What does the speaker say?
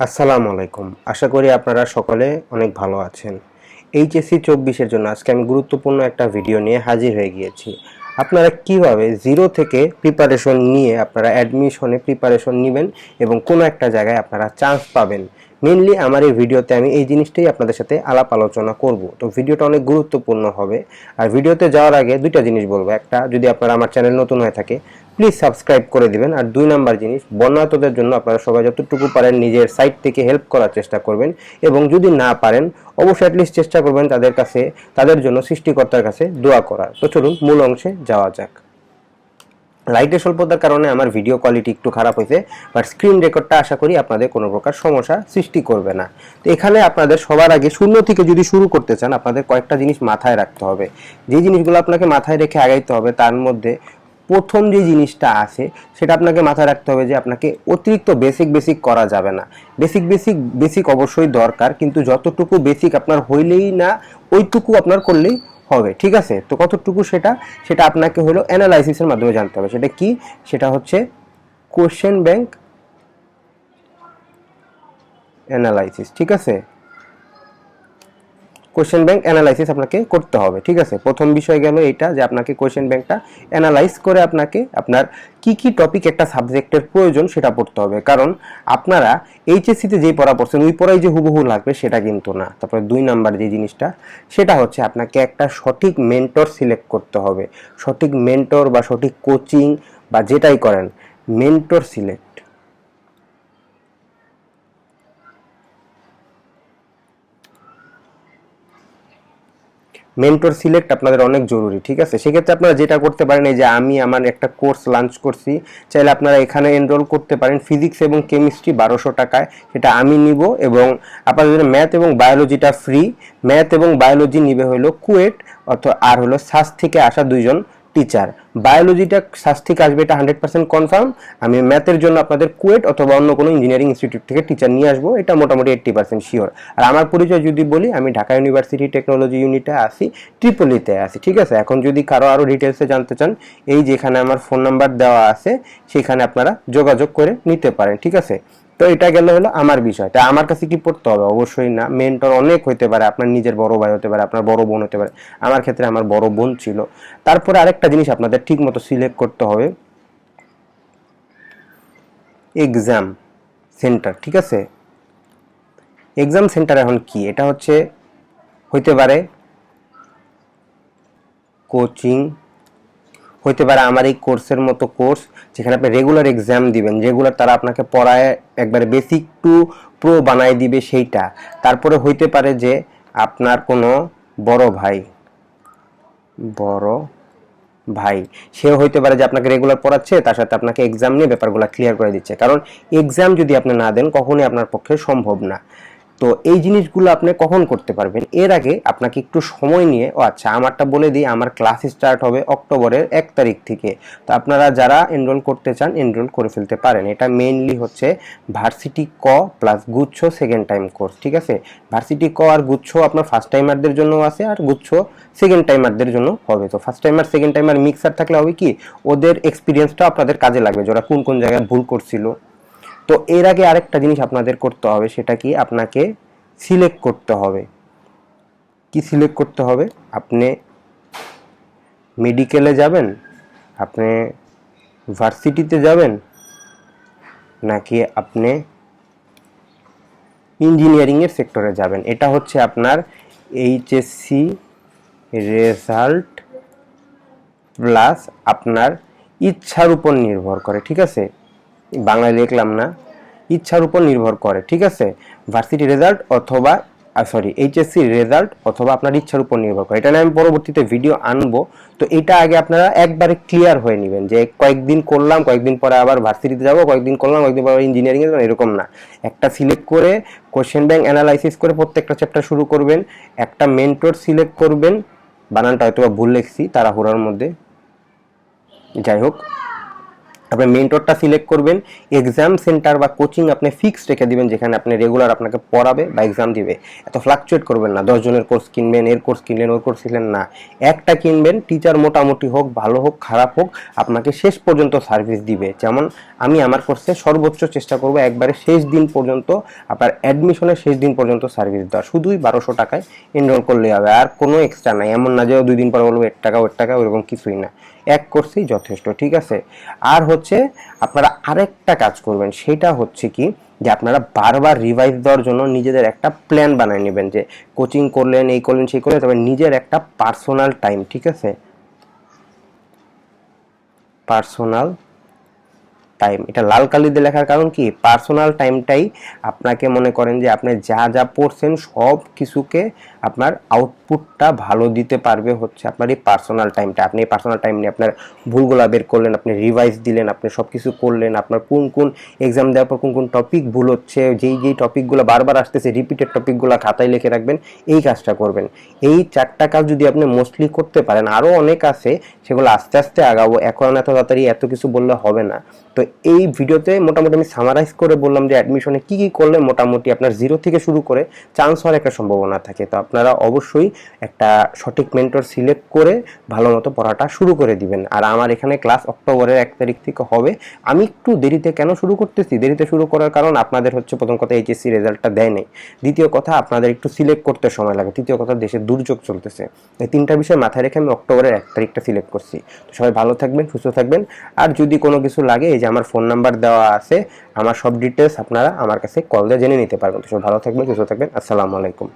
আসসালামু আলাইকুম। আশা করি আপনারা সকলে অনেক ভালো আছেন। এইচএসসি চব্বিশের জন্য আজকে আমি গুরুত্বপূর্ণ একটা ভিডিও নিয়ে হাজির হয়ে গিয়েছি। আপনারা কীভাবে জিরো থেকে প্রিপারেশন নিয়ে আপনারা অ্যাডমিশনে প্রিপারেশন নেবেন এবং কোনো একটা জায়গায় আপনারা চান্স পাবেন মেনলি আমার এই ভিডিওতে আমি এই জিনিসটাই আপনাদের সাথে আলাপ আলোচনা করব। তো ভিডিওটা অনেক গুরুত্বপূর্ণ হবে। আর ভিডিওতে যাওয়ার আগে দুইটা জিনিস বলব। একটা, যদি আপনারা আমার চ্যানেল নতুন হয়ে থাকে প্লিজ সাবস্ক্রাইব করে দিবেন। আর দুই নাম্বার জিনিস বন্যাতদের জন্য আপনারা সবাই যতটুকু পারেন নিজের সাইট থেকে হেল্প করার চেষ্টা করবেন। এবং যদি না পারেন, অবশ্যই অ্যাটলিস্ট চেষ্টা করবেন তাদের কাছে, তাদের জন্য সৃষ্টিকর্তার কাছে দোয়া করার। তো চলুন মূল অংশে যাওয়া যাক। লাইটের স্বল্পতার কারণে আমার ভিডিও কোয়ালিটি একটু খারাপ হয়েছে বাট স্ক্রিন রেকর্ডটা আশা করি আপনাদের কোনো প্রকার সমস্যা সৃষ্টি করবে না। তো এখানে আপনাদের সবার আগে শূন্য থেকে যদি শুরু করতে চান, আপনাদের কয়েকটা জিনিস মাথায় রাখতে হবে। যে জিনিসগুলো আপনাকে মাথায় রেখে আগাইতে হবে, তার মধ্যে প্রথম যে জিনিসটা আছে, সেটা আপনাকে মাথায় রাখতে হবে যে আপনাকে অতিরিক্ত বেসিক বেসিক করা যাবে না। বেসিক বেসিক বেসিক অবশ্যই দরকার, কিন্তু যতটুকু বেসিক আপনার হইলেই না, ওইটুকু আপনার করলেই হবে, ঠিক আছে? তো কতটুকু সেটা? সেটা আপনাকে হলো অ্যানালাইসিসের মাধ্যমে জানতে হবে। সেটা কি? সেটা হচ্ছে কোশ্চেন ব্যাংক অ্যানালাইসিস ঠিক আছে? কোশ্চেন ব্যাংক অ্যানালাইসিস আপনাকে করতে হবে, ঠিক আছে? প্রথম বিষয় গেল এটা যে আপনাকে কোশ্চেন ব্যাংকটা অ্যানালাইজ করে আপনাকে আপনার কি কি টপিক একটা সাবজেক্টের প্রয়োজন সেটা পড়তে হবে। কারণ আপনারা এইচএসসিতে যেই পড়া পড়ছেন, ওই পড়াই যে হুবহু লাগবে সেটা কিন্তু না। তারপরে দুই নাম্বার যে জিনিসটা, সেটা হচ্ছে আপনাকে একটা সঠিক মেন্টর সিলেক্ট করতে হবে। সঠিক মেন্টর বা সঠিক কোচিং বা যেটাই করেন মেন্টর সিলেক্ট মেন্টর সিলেক্ট আপনাদের অনেক জরুরি, ঠিক আছে? সেক্ষেত্রে আপনারা যেটা করতে পারেন, এই যে আমি আমার একটা কোর্স লঞ্চ করছি, চাইলে আপনারা এখানে এনরোল করতে পারেন ফিজিক্স এবং কেমিস্ট্রি বারোশো টাকায়, সেটা আমি নিব এবং আপনাদের ম্যাথ এবং বায়োলজিটা ফ্রি ম্যাথ এবং বায়োলজি নিবে হলো কুয়েট, অর্থাৎ আর হলো সাস থেকে আসা দুইজন টিচার বায়োলজিটা থেকে আসবে এটা হান্ড্রেড পার্সেন্ট কনফার্ম আমি ম্যাথের জন্য আপনাদের কুয়েট অথবা অন্য কোনো ইঞ্জিনিয়ারিং ইনস্টিটিউট থেকে টিচার নিয়ে আসব, এটা মোটামুটি এইট্টি পার্সেন্ট শিওর আর আমার পরিচয় যদি বলি, আমি ঢাকা ইউনিভার্সিটি টেকনোলজি ইউনিটে আসি ট্রিপলিতে আসি ঠিক আছে? এখন যদি কারও আরও ডিটেলসে জানতে চান, এই যেখানে আমার ফোন নাম্বার দেওয়া আছে, সেখানে আপনারা যোগাযোগ করে নিতে পারেন, ঠিক আছে? তো এটা গেল হলো আমার বিষয়। তা আমার কাছে কি পড়তে হবে? অবশ্যই না। মেন্টর অনেক হইতে পারে, আপনার নিজের বড় ভাই হতে পারে, আপনার বড় বোন হতে পারে। আমার ক্ষেত্রে আমার বড় বোন ছিল। তারপরে আরেকটা জিনিস আপনাদের ঠিক মতো সিলেক্ট করতে হবে। এক্সাম সেন্টার ঠিক আছে? এক্সাম সেন্টার এখন কি? এটা হচ্ছে, হইতে পারে কোচিং হইতে পারে আমার এই কোর্সের মতো কোর্স যেখানে আপনি রেগুলার এক্সাম দিবেন রেগুলার তারা আপনাকে পড়ায় একবারে বেসিক টু প্রো বানায় দিবে সেইটা। তারপরে হইতে পারে যে আপনার কোনো বড় ভাই বড় ভাই সে হইতে পারে যে আপনাকে রেগুলার পড়াচ্ছে, তার সাথে আপনাকে এক্সাম নিয়ে ব্যাপারগুলো ক্লিয়ার করে দিচ্ছে। কারণ এক্সাম যদি আপনি না দেন, কখনোই আপনার পক্ষে সম্ভব না। তো এই জিনিসগুলো আপনি কখন করতে পারবেন? এর আগে আপনাকে একটু সময় নিয়ে, ও আচ্ছা আমারটা বলে দিই, আমার ক্লাস স্টার্ট হবে অক্টোবরের এক তারিখ থেকে। তো আপনারা যারা এনরোল করতে চান এনরোল করে ফেলতে পারেন। এটা মেইনলি হচ্ছে ভার্সিটি ক প্লাস গুচ্ছ সেকেন্ড টাইম কোর্স ঠিক আছে? ভার্সিটি ক আর গুচ্ছ আপনার ফার্স্ট টাইমারদের জন্য আছে আর গুচ্ছ সেকেন্ড টাইমারদের জন্য হবে। তো first timer second timer mixer থাকলে হবে কি? ওদের এক্সপিরিয়েন্সটা আপনাদের কাজে লাগবে যারা কোন কোন জায়গায় ভুল করছিল। তো এর আগে আরেকটা জিনিস আপনাদের করতে হবে, সেটা কি? আপনাকে সিলেক্ট করতে হবে। কি সিলেক্ট করতে হবে? আপনি মেডিকেলে যাবেন, আপনি ভার্সিটিতে যাবেন, নাকি আপনি ইঞ্জিনিয়ারিংয়ের সেক্টরে যাবেন? এটা হচ্ছে আপনার এইচএসসি রেজাল্ট প্লাস আপনার ইচ্ছার উপর নির্ভর করে, ঠিক আছে? বাংলায় লিখলাম না, ইচ্ছার উপর নির্ভর করে, ঠিক আছে? ভার্সিটি রেজাল্ট অথবা সরি এইচএসসি রেজাল্ট অথবা আপনার ইচ্ছার উপর নির্ভর করে। এটা নিয়ে আমি পরবর্তীতে ভিডিও আনব। তো এটা আগে আপনারা একবারে ক্লিয়ার হয়ে নেবেন যে কয়েকদিন করলাম, কয়েকদিন পরে আবার ভার্সিটিতে যাব, কয়েকদিন করলাম, কয়েকদিন পরে ইঞ্জিনিয়ারিং এ এরকম না। একটা সিলেক্ট করে কোশ্চেন ব্যাংক অ্যানালাইসিস করে প্রত্যেকটা চ্যাপ্টার শুরু করবেন, একটা মেন্টর সিলেক্ট করবেন, বানানটা হয়তো ভুল লেখছি তারা হুরার মধ্যে। যাই হোক। তারপরে মেন্টরটা সিলেক্ট করবেন এক্সাম সেন্টার বা কোচিং আপনি ফিক্সড রেখে দিবেন, যেখানে আপনি রেগুলার আপনাকে পড়াবে বা এক্সাম দিবে। এত ফ্লাকচুয়েট করবেন না, দশ জনের কোর্স কিনবেন, এর কোর্স কিনলেন, ওর কোর্স কিনলেন না। একটা কিনবেন টিচার মোটামুটি হোক, ভালো হোক, খারাপ হোক, আপনাকে শেষ পর্যন্ত সার্ভিস দিবে। যেমন আমি আমার কোর্সে সর্বোচ্চ চেষ্টা করব একবারে শেষ দিন পর্যন্ত, আপনার অ্যাডমিশনের শেষ দিন পর্যন্ত সার্ভিস দেওয়া শুধুই বারোশো টাকায় এনরোল করলে হবে, আর কোনো এক্সট্রা নাই। এমন না যে দুই দিন পর বলব, এর টাকা, ওর টাকা, ওরকম কিছুই না। এক কোর্সেই যথেষ্ট, ঠিক আছে? আর হচ্ছে আপনারা আরেকটা কাজ করবেন, সেটা হচ্ছে কি যে আপনারা বারবার রিভাইজ দেওয়ার জন্য নিজেদের একটা প্ল্যান বানিয়ে নেবেন যে কোচিং করলেন, এই করলেন, সেই করলেন তবে নিজের একটা পার্সোনাল টাইম ঠিক আছে? পার্সোনাল টাইম এটা লাল কালি দিয়ে লেখার কারণ কি? পার্সোনাল টাইমটাই আপনাকে মনে করেন যে আপনি যা যা পড়ছেন সব কিছুকে আপনার আউটপুটটা ভালো দিতে পারবে হচ্ছে আপনার এই পার্সোনাল টাইমটা আপনি এই পার্সোনাল টাইম নিয়ে আপনার ভুলগুলা বের করলেন, আপনি রিভাইজ দিলেন, আপনি সব কিছু করলেন, আপনার কোন কোন এক্সাম দেওয়ার পর কোন কোন টপিক ভুল হচ্ছে, যেই যেই টপিকগুলো বারবার আসতেছে রিপিটেড টপিকগুলো খাতায় লিখে রাখবেন, এই কাজটা করবেন। এই চারটা কাজ যদি আপনি মোস্টলি করতে পারেন আরও অনেক আছে, সেগুলো আস্তে আস্তে আগাবো। এখন এত তাড়াতাড়ি এত কিছু বললে হবে না। তো এই ভিডিওতে মোটামুটি আমি সামারাইজ করে বললাম যে অ্যাডমিশনে কি কি করলে মোটামুটি আপনার জিরো থেকে শুরু করে চান্স হওয়ার একটা সম্ভাবনা থাকে। তো আপনারা অবশ্যই একটা সঠিক মেন্টর সিলেক্ট করে ভালো মতো পড়াটা শুরু করে দিবেন। আর আমার এখানে ক্লাস অক্টোবরের এক তারিখ থেকে হবে। আমি একটু দেরিতে কেন শুরু করতেছি? দেরিতে শুরু করার কারণ আপনাদের হচ্ছে প্রথম কথা এইচএসসি রেজাল্টটা দেয় নেই। দ্বিতীয় কথা, আপনাদের একটু সিলেক্ট করতে সময় লাগে। তৃতীয় কথা, দেশে দুর্যোগ চলতেছে। এই তিনটা বিষয় মাথায় রেখে আমি অক্টোবরের এক তারিখটা সিলেক্ট করছি। তো সবাই ভালো থাকবেন, সুস্থ থাকবেন। আর যদি কোনো কিছু লাগে, এই যে আমার ফোন নাম্বার দেওয়া আছে, আমার সব ডিটেলস আপনারা আমার কাছে কল দিয়ে জেনে নিতে পারবেন। তো সব ভালো থাকবেন, সুস্থ থাকবেন, আসসালামু আলাইকুম।